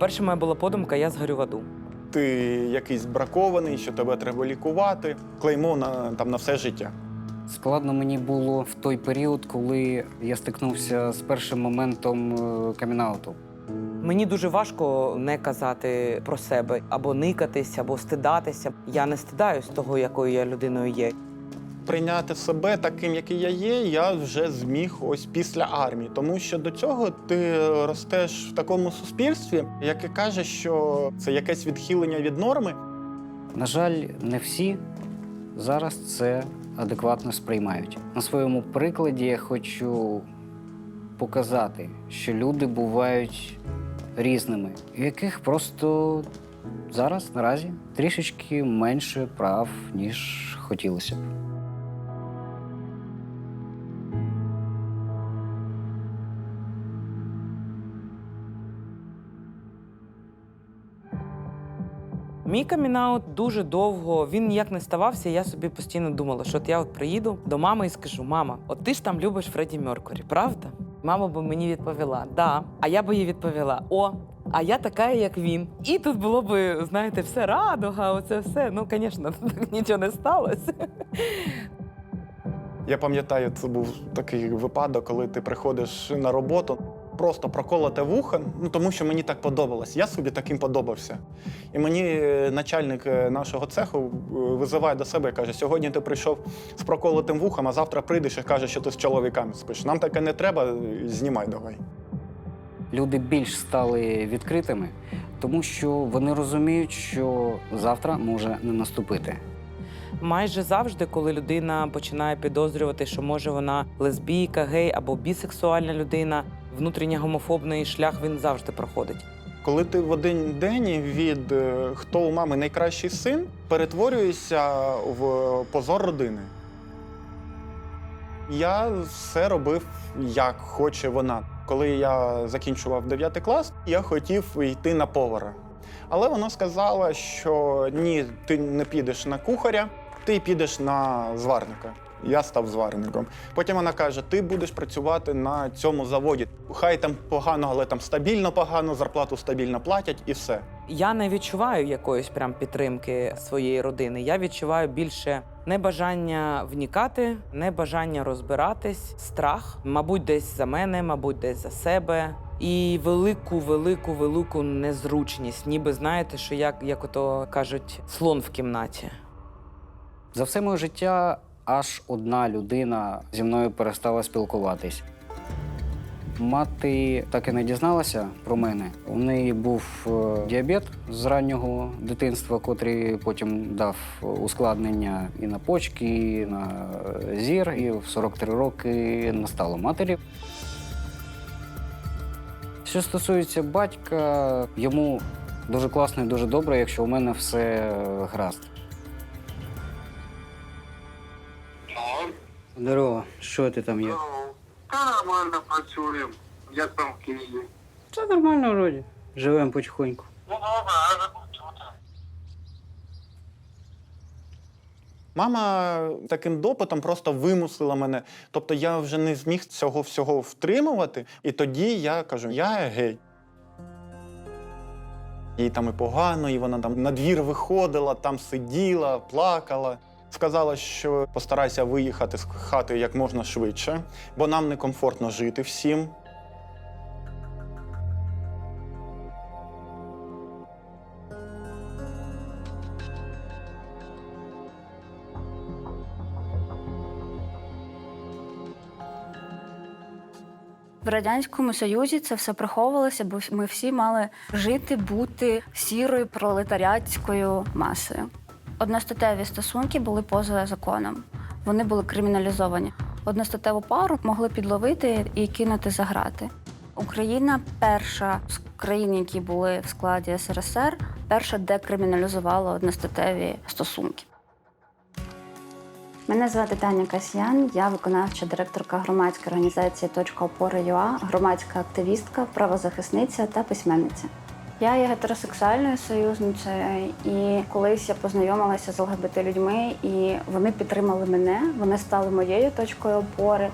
Перша моя була подумка, я згорю в аду. Ти якийсь бракований, що тебе треба лікувати. Клеймо на, там, на все життя. Складно мені було в той період, коли я стикнувся з першим моментом е, камінауту. Мені дуже важко не казати про себе або никатись, або стидатися. Я не стидаюсь того, якою я людиною є. Прийняти себе таким, який я є, я вже зміг ось після армії. Тому що до цього ти ростеш в такому суспільстві, яке каже, що це якесь відхилення від норми. На жаль, не всі зараз це адекватно сприймають. На своєму прикладі я хочу показати, що люди бувають різними, у яких просто зараз наразі трішечки менше прав, ніж хотілося б. Мій камінаут дуже довго він ніяк не ставався. Я собі постійно думала, що от я от приїду до мами і скажу: мама, от ти ж там любиш Фредді Меркурі, правда? Мама би мені відповіла да. А я би їй відповіла: О, а я така, як він. І тут було б, знаєте, все радуга, оце все. Ну, звісно, нічого не сталося. Я пам'ятаю, це був такий випадок, коли ти приходиш на роботу, просто проколоте вуха, ну тому що мені так подобалось. Я собі таким подобався. І мені е, начальник е, нашого цеху е, визиває до себе і каже: сьогодні ти прийшов з проколотим вухом, а завтра прийдеш і кажеш, що ти з чоловіками спиш. Нам таке не треба, знімай давай. Люди більш стали відкритими, тому що вони розуміють, що завтра може не наступити. Майже завжди, коли людина починає підозрювати, що може вона лесбійка, гей або бісексуальна людина, внутрішньо гомофобний шлях він завжди проходить. Коли ти в один день від е, хто у мами найкращий син перетворюєшся в позор родини. Я все робив, як хоче вона. Коли я закінчував 9 клас, я хотів йти на повара. Але вона сказала, що ні, ти не підеш на кухаря, ти підеш на зварника. Я став зварником. Потім вона каже: ти будеш працювати на цьому заводі. Хай там погано, але там стабільно погано, зарплату стабільно платять і все. Я не відчуваю якоїсь прям підтримки своєї родини. Я відчуваю більше небажання внікати, небажання розбиратись, страх, мабуть, десь за мене, мабуть, десь за себе. І велику, велику, велику незручність, ніби знаєте, що як, як ото кажуть, слон в кімнаті. За все моє життя аж одна людина зі мною перестала спілкуватись. Мати так і не дізналася про мене. У неї був е, діабет з раннього дитинства, котрий потім дав ускладнення і на почки, і на зір, і в 43 роки настало матері. Що стосується батька, йому дуже класно і дуже добре, якщо у мене все гаразд. Здорово, що ти там є? Здорово. Та нормально працюємо. Як там в Києві? Все нормально вроді. Живемо потихоньку. Ну добре, а забув чути. Мама таким допитом просто вимусила мене. Тобто я вже не зміг цього всього втримувати. І тоді я кажу: я гей. Їй там і погано, і вона там на двір виходила, там сиділа, плакала. Сказала, що постарайся виїхати з хати як можна швидше, бо нам некомфортно жити всім. В радянському союзі це все приховувалося, бо ми всі мали жити, бути сірою пролетаріатською масою. Одностатеві стосунки були поза законом. Вони були криміналізовані. Одностатеву пару могли підловити і кинути за грати. Україна перша з країн, які були в складі СРСР, перша декриміналізувала одностатеві стосунки. Мене звати Таня Касьян, я виконавча директорка громадської організації Точка опори ЮА, громадська активістка, правозахисниця та письменниця. Я є гетеросексуальною союзницею, і колись я познайомилася з ЛГБТ людьми, і вони підтримали мене. Вони стали моєю точкою опори.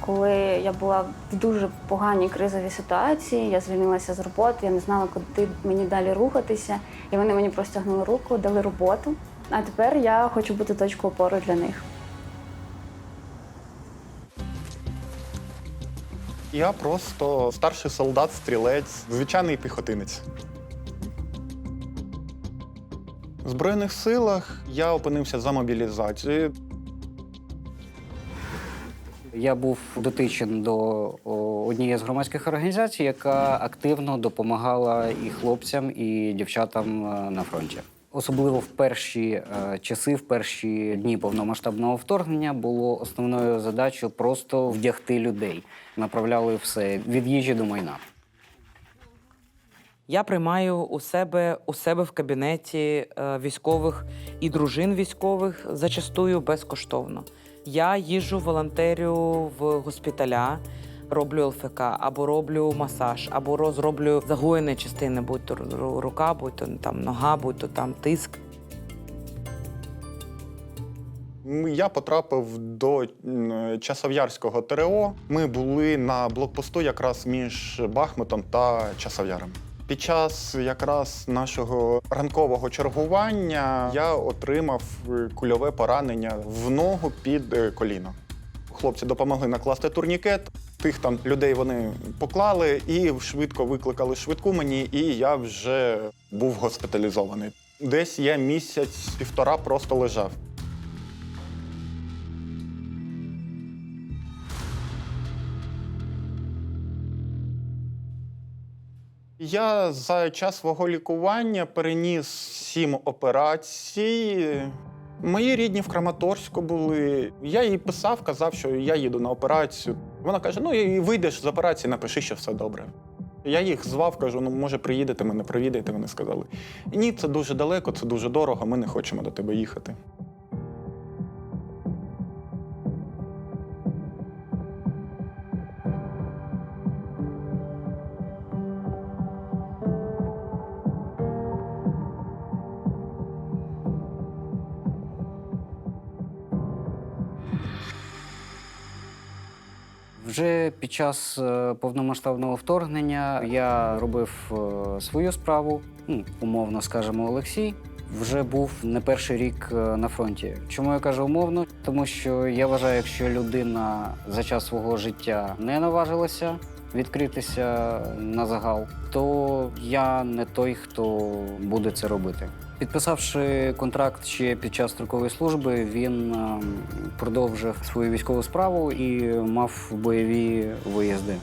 коли я була в дуже поганій кризовій ситуації. Я звільнилася з роботи, я не знала, куди мені далі рухатися. І вони мені простягнули руку, дали роботу. А тепер я хочу бути точкою опору для них. Я просто старший солдат, стрілець, звичайний піхотинець. В Збройних силах я опинився за мобілізацією. Я був дотичен до однієї з громадських організацій, яка активно допомагала і хлопцям, і дівчатам е, на фронті. Особливо в перші е, часи, в перші дні повномасштабного вторгнення, було основною задачею просто вдягти людей. Направляли все від їжі до майна. Я приймаю у себе у себе в кабінеті е, військових і дружин військових зачастую безкоштовно. Я їжджу волонтерю в госпіталя, роблю ЛФК, або роблю масаж, або розроблю загоєні частини, будь то рука, будь то там нога, будь то там тиск. Я потрапив до Часов'ярського ТРО. Ми були на блокпосту якраз між Бахмутом та Часов'яром. Під час якраз нашого ранкового чергування я отримав кульове поранення в ногу під е, коліно. Хлопці допомогли накласти турнікет. Тих там людей вони поклали і швидко викликали швидку мені, і я вже був госпіталізований. Десь я місяць-півтора просто лежав. Я за час свого лікування переніс сім операцій. Мої рідні в Краматорську були. Я їй писав, казав, що я їду на операцію. Вона каже: ну і вийдеш з операції, напиши, що все добре. Я їх звав, кажу: ну може приїдете мене, провідаєте. Вони сказали: ні, це дуже далеко, це дуже дорого, ми не хочемо до тебе їхати. Вже під час е, повномасштабного вторгнення я робив е, свою справу, ну, умовно скажемо, Олексій. Вже був не перший рік е, на фронті. Чому я кажу умовно? Тому що я вважаю, якщо людина за час свого життя не наважилася відкритися на загал, то я не той, хто буде це робити. Підписавши контракт ще під час строкової служби, він е, продовжив свою військову справу і мав бойові виїзди.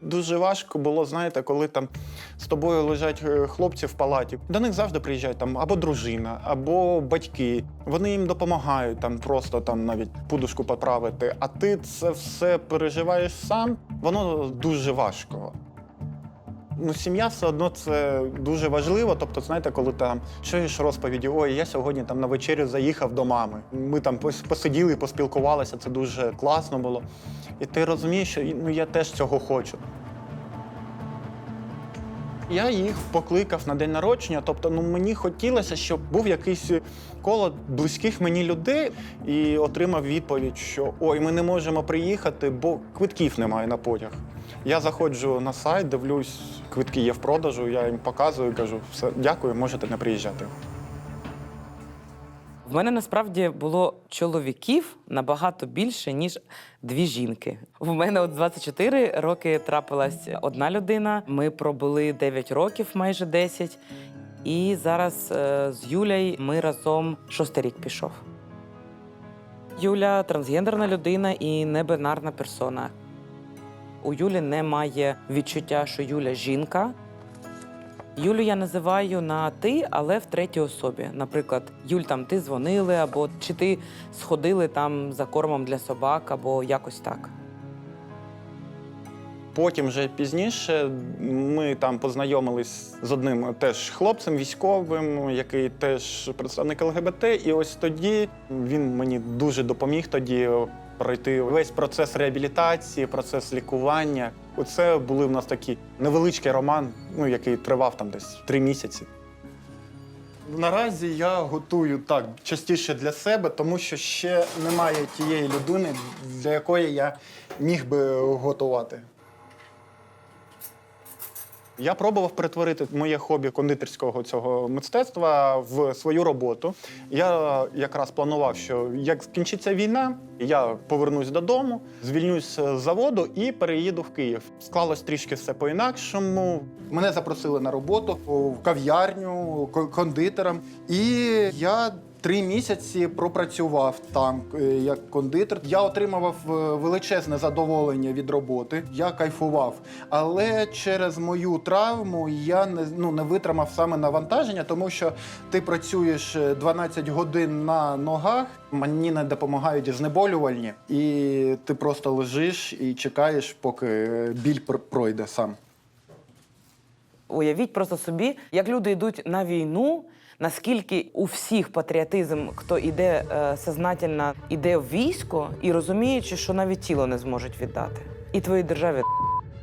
Дуже важко було, знаєте, коли там з тобою лежать е, хлопці в палаті. До них завжди приїжджають там або дружина, або батьки. Вони їм допомагають там просто там навіть подушку поправити. А ти це все переживаєш сам. Воно дуже важко. Ну, сім'я все одно це дуже важливо. Тобто, знаєте, коли там чуєш розповіді, ой, я сьогодні там на вечерю заїхав до мами. Ми там пос- посиділи, поспілкувалися, це дуже класно було. І ти розумієш, що ну, я теж цього хочу. Я їх покликав на день народження. Тобто, ну мені хотілося, щоб був якийсь коло близьких мені людей, і отримав відповідь, що ой, ми не можемо приїхати, бо квитків немає на потяг. Я заходжу на сайт, дивлюсь, квитки є в продажу, я їм показую, кажу, все, дякую, можете не приїжджати. В мене насправді було чоловіків набагато більше, ніж дві жінки. В мене от 24 роки трапилась одна людина. Ми пробули 9 років, майже 10. І зараз е, з Юлею ми разом шостий рік пішов. Юля трансгендерна людина і небинарна персона. У Юлі немає відчуття, що Юля жінка. Юлю я називаю на ти, але в третій особі. Наприклад, Юль, там ти дзвонили, або чи ти сходили там за кормом для собак, або якось так. Потім вже пізніше ми там познайомились з одним теж хлопцем військовим, який теж представник ЛГБТ. І ось тоді він мені дуже допоміг тоді пройти весь процес реабілітації, процес лікування. Оце були в нас такі невеличкий роман, ну який тривав там десь три місяці. Наразі я готую так частіше для себе, тому що ще немає тієї людини, для якої я міг би готувати. Я пробував перетворити моє хобі кондитерського цього мистецтва в свою роботу. Я якраз планував, що як скінчиться війна, я повернусь додому, звільнюсь з заводу і переїду в Київ. Склалось трішки все по-інакшому. Мене запросили на роботу в кав'ярню кон- кондитером, і я. Три місяці пропрацював там е, як кондитер. Я отримував е, величезне задоволення від роботи. Я кайфував. Але через мою травму я не, ну, не витримав саме навантаження, тому що ти працюєш е, 12 годин на ногах, мені не допомагають знеболювальні, і ти просто лежиш і чекаєш, поки е, біль пройде сам. Уявіть просто собі, як люди йдуть на війну, наскільки у всіх патріотизм, хто іде е, сознательно, іде в військо і розуміючи, що навіть тіло не зможуть віддати. І твоїй державі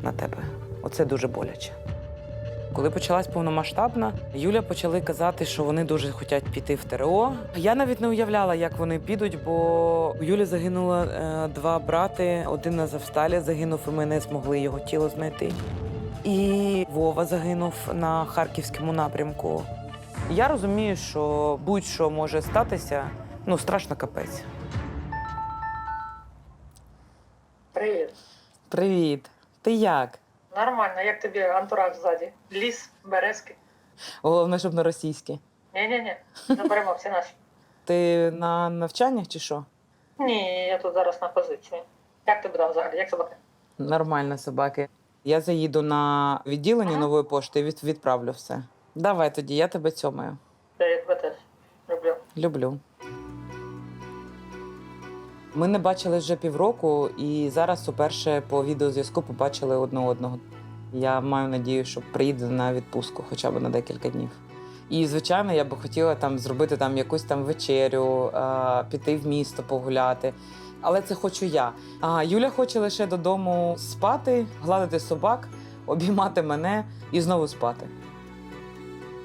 на тебе. Оце дуже боляче. Коли почалась повномасштабна, Юля почали казати, що вони дуже хочуть піти в ТРО. Я навіть не уявляла, як вони підуть, бо у Юлі загинуло е, два брати. Один на Завсталі загинув, і ми не змогли його тіло знайти. І Вова загинув на харківському напрямку. Я розумію, що будь-що може статися, ну страшно капець. Привіт. Привіт. Ти як? Нормально, як тобі антураж ззаді? Ліс, березки. Головне, щоб на російській. Ні-ні-ні, заберемо всі наші. Ти на навчаннях чи що? Ні, я тут зараз на позиції. Як тобі там взагалі? Як собака? Нормально, собаки. Я заїду на відділення нової пошти і від, відправлю все. Давай тоді, я тебе цьомаю. Я я тебе теж люблю. Люблю. Ми не бачили вже півроку, і зараз уперше по відеозв'язку побачили одне одного. Я маю надію, що приїду на відпустку хоча б на декілька днів. І, звичайно, я би хотіла там зробити там якусь там вечерю, е, піти в місто погуляти. Але це хочу я. А Юля хоче лише додому спати, гладити собак, обіймати мене і знову спати.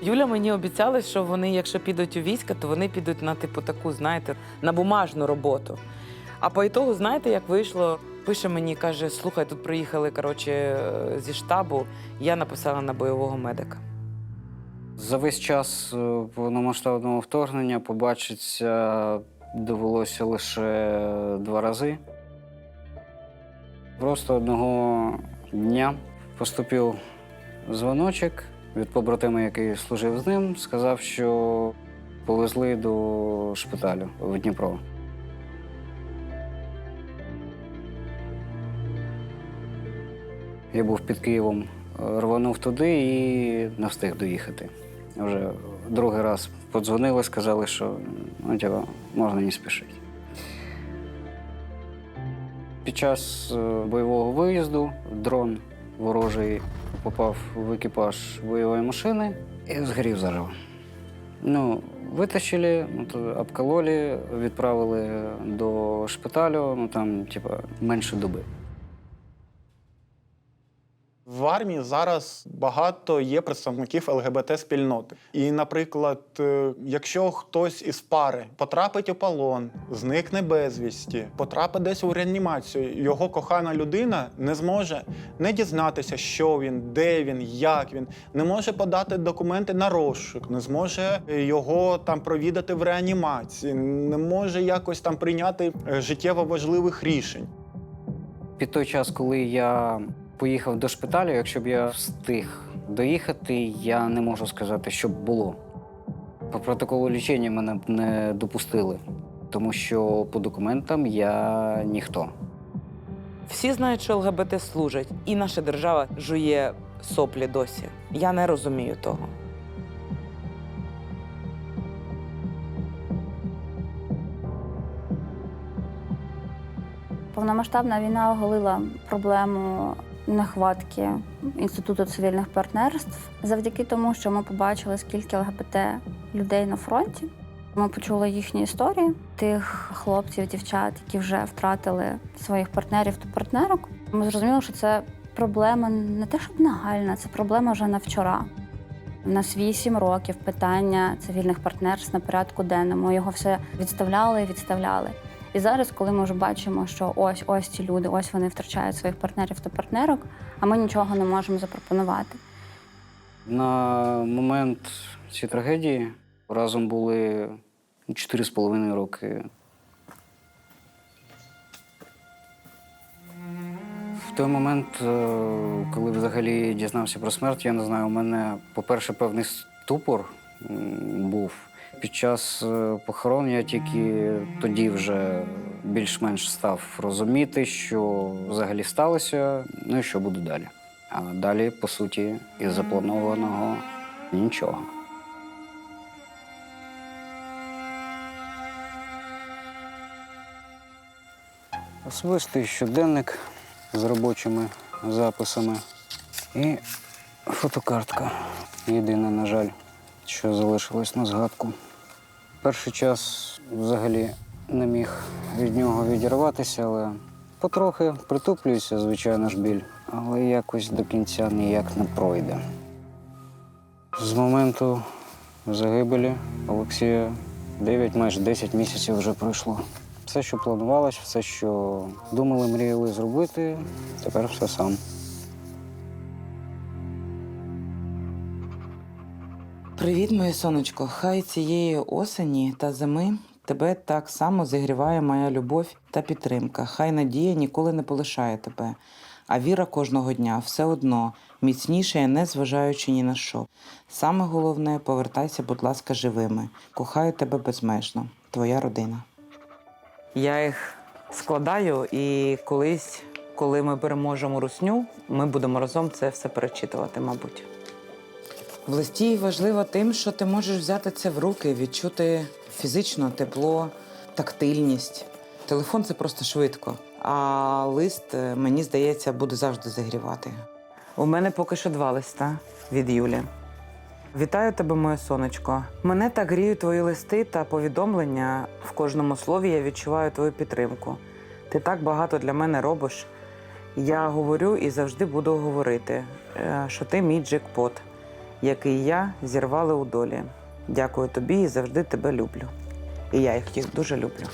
Юля мені обіцяла, що вони, якщо підуть у війська, то вони підуть на типу таку, знаєте, на бумажну роботу. А по ітогу, знаєте, як вийшло? Пише мені, каже: слухай, тут приїхали коротше, е, зі штабу. Я написала на бойового медика. За весь час е, повномасштабного вторгнення побачитися довелося лише два рази. Просто одного дня поступив дзвоночок від побратима, який служив з ним, сказав, що повезли до шпиталю в Дніпро. Я був під Києвом, рванув туди і не встиг доїхати. Вже другий раз подзвонили, сказали, що ну, типа, можна не спішити. Під час е, бойового виїзду дрон ворожий попав в екіпаж бойової машини і згорів заживо. Ну, витащили, ну, обкололи, відправили до шпиталю, ну там, типа, менше доби. В армії зараз багато є представників ЛГБТ-спільноти. І, наприклад, е, якщо хтось із пари потрапить у полон, зникне безвісті, потрапить десь у реанімацію, його кохана людина не зможе не дізнатися, що він, де він, як він, не може подати документи на розшук, не зможе його там провідати в реанімації, не може якось там прийняти е, життєво важливих рішень. Під той час, коли я поїхав до шпиталю, якщо б я встиг доїхати, я не можу сказати, що б було. По протоколу лічення мене б не допустили, тому що по документам я ніхто. Всі знають, що ЛГБТ служать, і наша держава жує соплі досі. Я не розумію того. Повномасштабна війна оголила проблему нехватки інституту цивільних партнерств завдяки тому, що ми побачили, скільки ЛГБТ людей на фронті. Ми почули їхні історії тих хлопців, дівчат, які вже втратили своїх партнерів та партнерок. Ми зрозуміли, що це проблема не те, щоб нагальна, це проблема вже на вчора. У нас вісім років питання цивільних партнерств на порядку денному. Його все відставляли і відставляли. І зараз, коли ми вже бачимо, що ось ось ці люди, ось вони втрачають своїх партнерів та партнерок, а ми нічого не можемо запропонувати. На момент цієї трагедії разом були 4,5 роки. В той момент, е, коли взагалі дізнався про смерть, я не знаю, у мене, по-перше, певний ступор був. Під час е, похорон я тільки тоді вже більш-менш став розуміти, що взагалі сталося, ну і що буде далі. А далі, по суті, із запланованого нічого. Особистий щоденник з робочими записами і фотокартка. Єдине, на жаль, що залишилось на згадку. Перший час взагалі не міг від нього відірватися, але потрохи притуплюється, звичайно ж, біль, але якось до кінця ніяк не пройде. З моменту загибелі Олексія 9, майже 10 місяців вже пройшло. Все, що планувалось, все, що думали, мріяли зробити, тепер все сам. Привіт, моє сонечко. Хай цієї осені та зими тебе так само зігріває моя любов та підтримка. Хай надія ніколи не полишає тебе, а віра кожного дня все одно міцніше, не зважаючи ні на що. Саме головне, повертайся, будь ласка, живими. Кохаю тебе безмежно. Твоя родина. Я їх складаю, і колись, коли ми переможемо русню, ми будемо разом це все перечитувати, мабуть. В листі важливо тим, що ти можеш взяти це в руки, відчути фізично тепло, тактильність. Телефон це просто швидко, а лист, е, мені здається, буде завжди загрівати. У мене поки що два листа від Юлі. Вітаю тебе, моє сонечко. Мене так гріють твої листи та повідомлення. В кожному слові я відчуваю твою підтримку. Ти так багато для мене робиш. Я говорю і завжди буду говорити, е, що ти мій джекпот який я зірвали у долі. Дякую тобі і завжди тебе люблю. І я їх їх дуже люблю.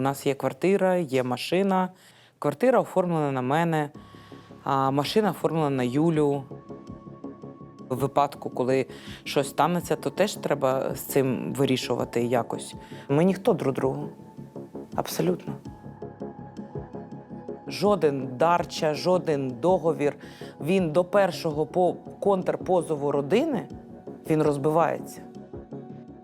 У нас є квартира, є машина. Квартира оформлена на мене, а машина оформлена на Юлю. В випадку, коли щось станеться, то теж треба з цим вирішувати якось. Ми ніхто друг другу. Абсолютно. Жоден дарча, жоден договір. Він до першого по контрпозову родини він розбивається.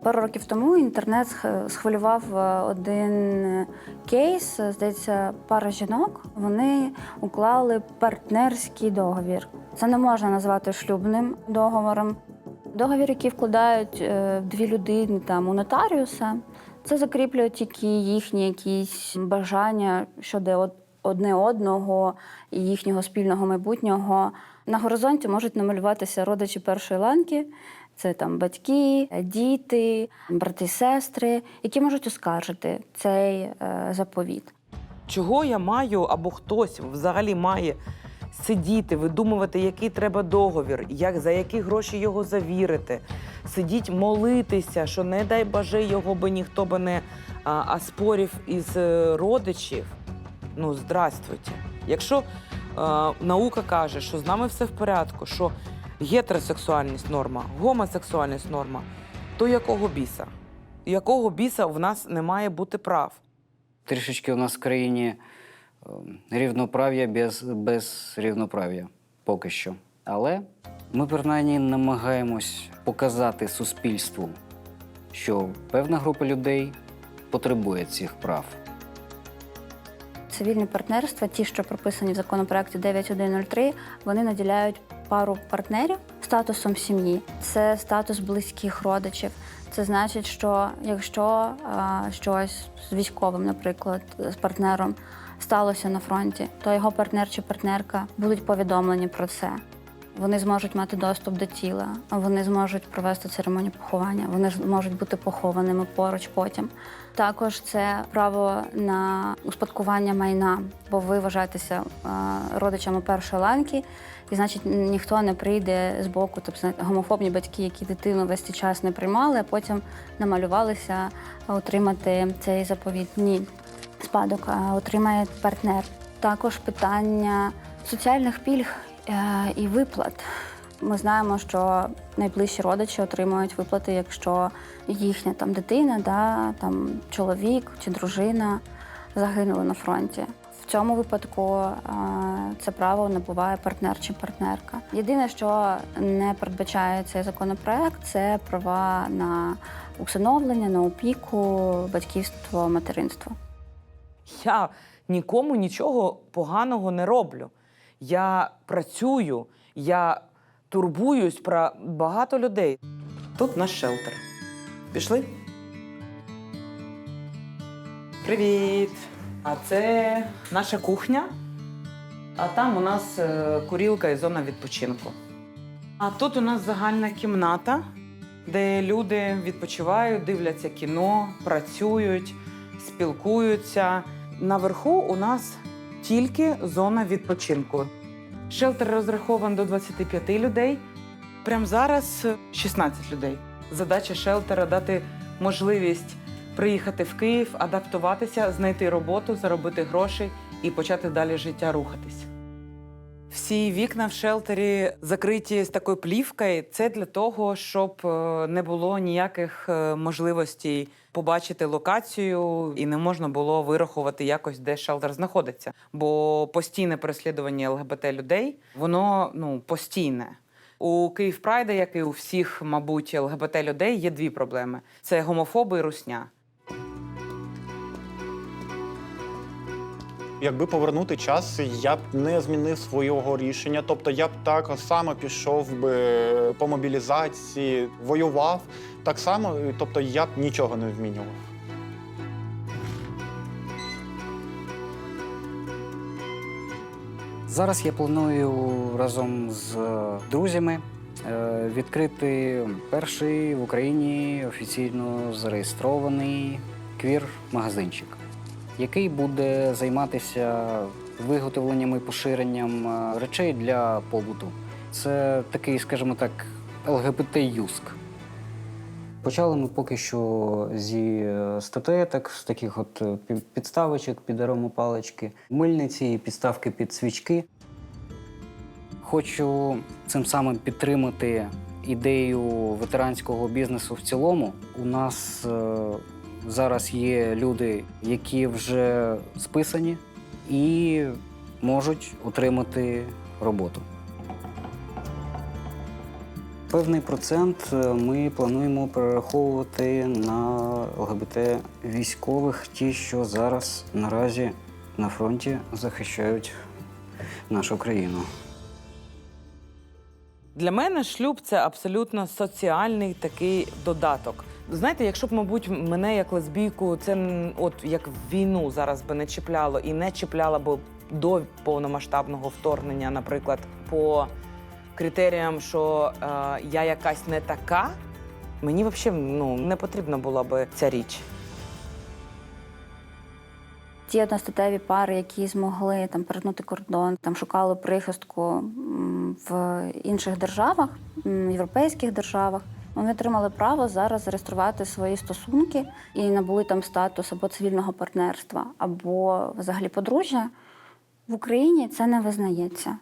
Пару років тому інтернет сх- схвилював е, один кейс. Здається, пара жінок вони уклали партнерський договір. Це не можна назвати шлюбним договором. Договір, який вкладають е, дві людини там у нотаріуса, це закріплює тільки їхні якісь бажання щодо одне одного і їхнього спільного майбутнього. На горизонті можуть намалюватися родичі першої ланки. Це там батьки, діти, брати, сестри, які можуть оскаржити цей е, заповіт. Чого я маю або хтось взагалі має сидіти, видумувати, який треба договір, як, за які гроші його завірити, сидіть молитися, що не дай Боже, його би ніхто би не а, а спорів із е, родичів. Ну, здравствуйте. Якщо е, наука каже, що з нами все в порядку, що гетеросексуальність норма, гомосексуальність норма, то якого біса? Якого біса в нас не має бути прав? Трішечки у нас в країні е, рівноправ'я без, без рівноправ'я поки що. Але ми принаймні намагаємось показати суспільству, що певна група людей потребує цих прав. Цивільні партнерства, ті, що прописані в законопроекті 9103, вони наділяють пару партнерів статусом сім'ї, це статус близьких родичів. Це значить, що якщо а, щось з військовим, наприклад, з партнером сталося на фронті, то його партнер чи партнерка будуть повідомлені про це. Вони зможуть мати доступ до тіла, вони зможуть провести церемонію поховання, вони ж можуть бути похованими поруч потім. Також це право на успадкування майна, бо ви вважаєтеся е, родичами першої ланки, і значить ніхто не прийде з боку, тобто гомофобні батьки, які дитину весь цей час не приймали, а потім намалювалися отримати цей заповіт. Ні, спадок а отримає партнер. Також питання соціальних пільг е, і виплат. Ми знаємо, що найближчі родичі отримують виплати, якщо їхня там дитина, да, там чоловік чи дружина загинули на фронті. В цьому випадку е, це право набуває партнер чи партнерка. Єдине, що не передбачає цей законопроект, це права на усиновлення, на опіку, батьківство, материнство. Я нікому нічого поганого не роблю. Я працюю, я турбуюсь про багато людей. Тут наш шелтер. Пішли? Привіт! А це наша кухня. А там у нас е, курілка і зона відпочинку. А тут у нас загальна кімната, де люди відпочивають, дивляться кіно, працюють, спілкуються. Наверху у нас тільки зона відпочинку. Шелтер розрахований до 25 людей. Прямо зараз 16 людей. Задача шелтера дати можливість приїхати в Київ, адаптуватися, знайти роботу, заробити гроші і почати далі життя рухатись. Всі вікна в шелтері закриті з такою плівкою. Це для того, щоб е, не було ніяких е, можливостей побачити локацію і не можна було вирахувати якось, де шелтер знаходиться. Бо постійне переслідування ЛГБТ людей, воно ну постійне. У Київ Прайда, як і у всіх, мабуть, ЛГБТ людей, є дві проблеми: це гомофоби і русня. Якби повернути час, я б не змінив свого рішення. Тобто я б так само пішов би по мобілізації, воював так само, тобто я б нічого не змінював. Зараз я планую разом з е, друзями е, відкрити перший в Україні офіційно зареєстрований квір-магазинчик, який буде займатися виготовленням і поширенням е, речей для побуту. Це такий, скажімо так, ЛГБТ-юск. Почали ми поки що зі е, статуеток, з таких от е, пі- підставочок під аромопалички, мильниці і підставки під свічки. Хочу цим самим підтримати ідею ветеранського бізнесу в цілому. У нас е, зараз є люди, які вже списані і можуть отримати роботу. Певний процент е, ми плануємо перераховувати на ЛГБТ військових, ті, що зараз наразі на фронті захищають нашу країну. Для мене шлюб це абсолютно соціальний такий додаток. Знаєте, якщо б, мабуть, мене як лесбійку, це от як війну зараз би не чіпляло і не чіпляло б до повномасштабного вторгнення, наприклад, по критеріям, що е, я якась не така, мені взагалі ну, не потрібна була би ця річ. Ті одностатеві пари, які змогли там перетнути кордон, там шукали прихистку в інших державах, європейських державах. Вони отримали право зараз зареєструвати свої стосунки і набули там статус або цивільного партнерства, або взагалі подружжя. В Україні це не визнається.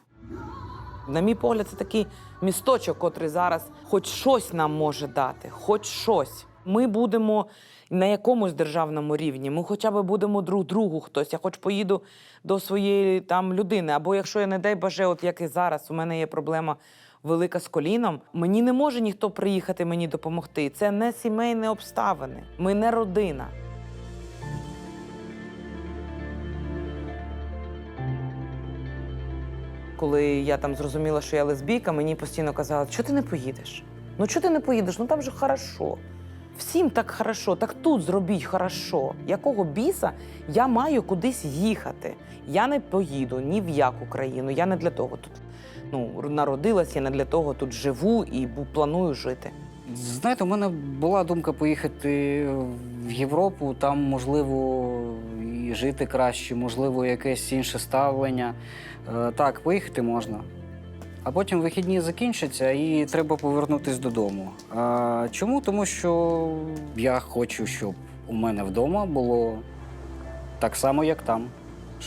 На мій погляд, це такий місточок, котрий зараз хоч щось нам може дати, хоч щось. Ми будемо на якомусь державному рівні. Ми хоча б будемо друг другу хтось. Я хоч поїду до своєї там людини. Або якщо я не дай боже, от як і зараз, у мене є проблема велика з коліном. Мені не може ніхто приїхати мені допомогти. Це не сімейні обставини. Ми не родина. Коли я там зрозуміла, що я лесбійка, мені постійно казали, що ти не поїдеш? Ну чого ти не поїдеш? Ну там же хорошо. Всім так хорошо, так тут зробіть хорошо. Якого біса я маю кудись їхати? Я не поїду ні в яку країну. Я не для того тут ну, народилась, я не для того тут живу і планую жити. Знаєте, у мене була думка поїхати в Європу, там можливо і жити краще, можливо, якесь інше ставлення. Е, Так, поїхати можна. А потім вихідні закінчаться і треба повернутися додому. Чому? Тому що я хочу, щоб у мене вдома було так само, як там.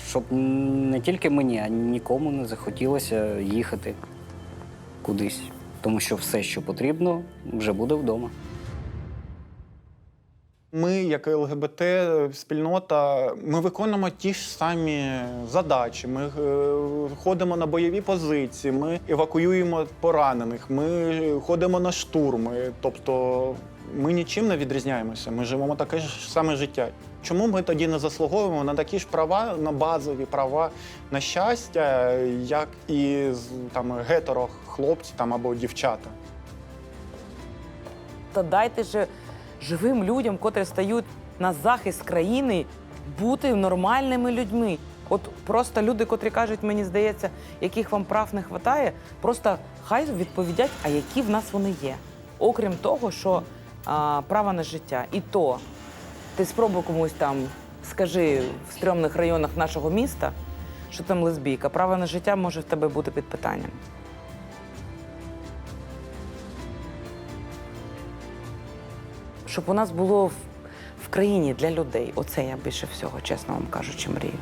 Щоб не тільки мені, а нікому не захотілося їхати кудись. Тому що все, що потрібно, вже буде вдома. Ми, як ЛГБТ спільнота, ми виконуємо ті ж самі задачі. Ми е, ходимо на бойові позиції, ми евакуюємо поранених, ми ходимо на штурми. Тобто ми нічим не відрізняємося. Ми живемо таке ж саме життя. Чому ми тоді не заслуговуємо на такі ж права, на базові права на щастя, як і там гетеро хлопці там або дівчата? Та дайте же живим людям, котрі стають на захист країни, бути нормальними людьми. От просто люди, котрі кажуть, мені здається, яких вам прав не вистачає, просто хай відповідять, а які в нас вони є. Окрім того, що а, право на життя. І то ти спробуй комусь там, скажи в стрьомних районах нашого міста, що там лесбійка. Право на життя може в тебе бути під питанням. Щоб у нас було в, в країні для людей. Оце я більше всього, чесно вам кажучи, мрію.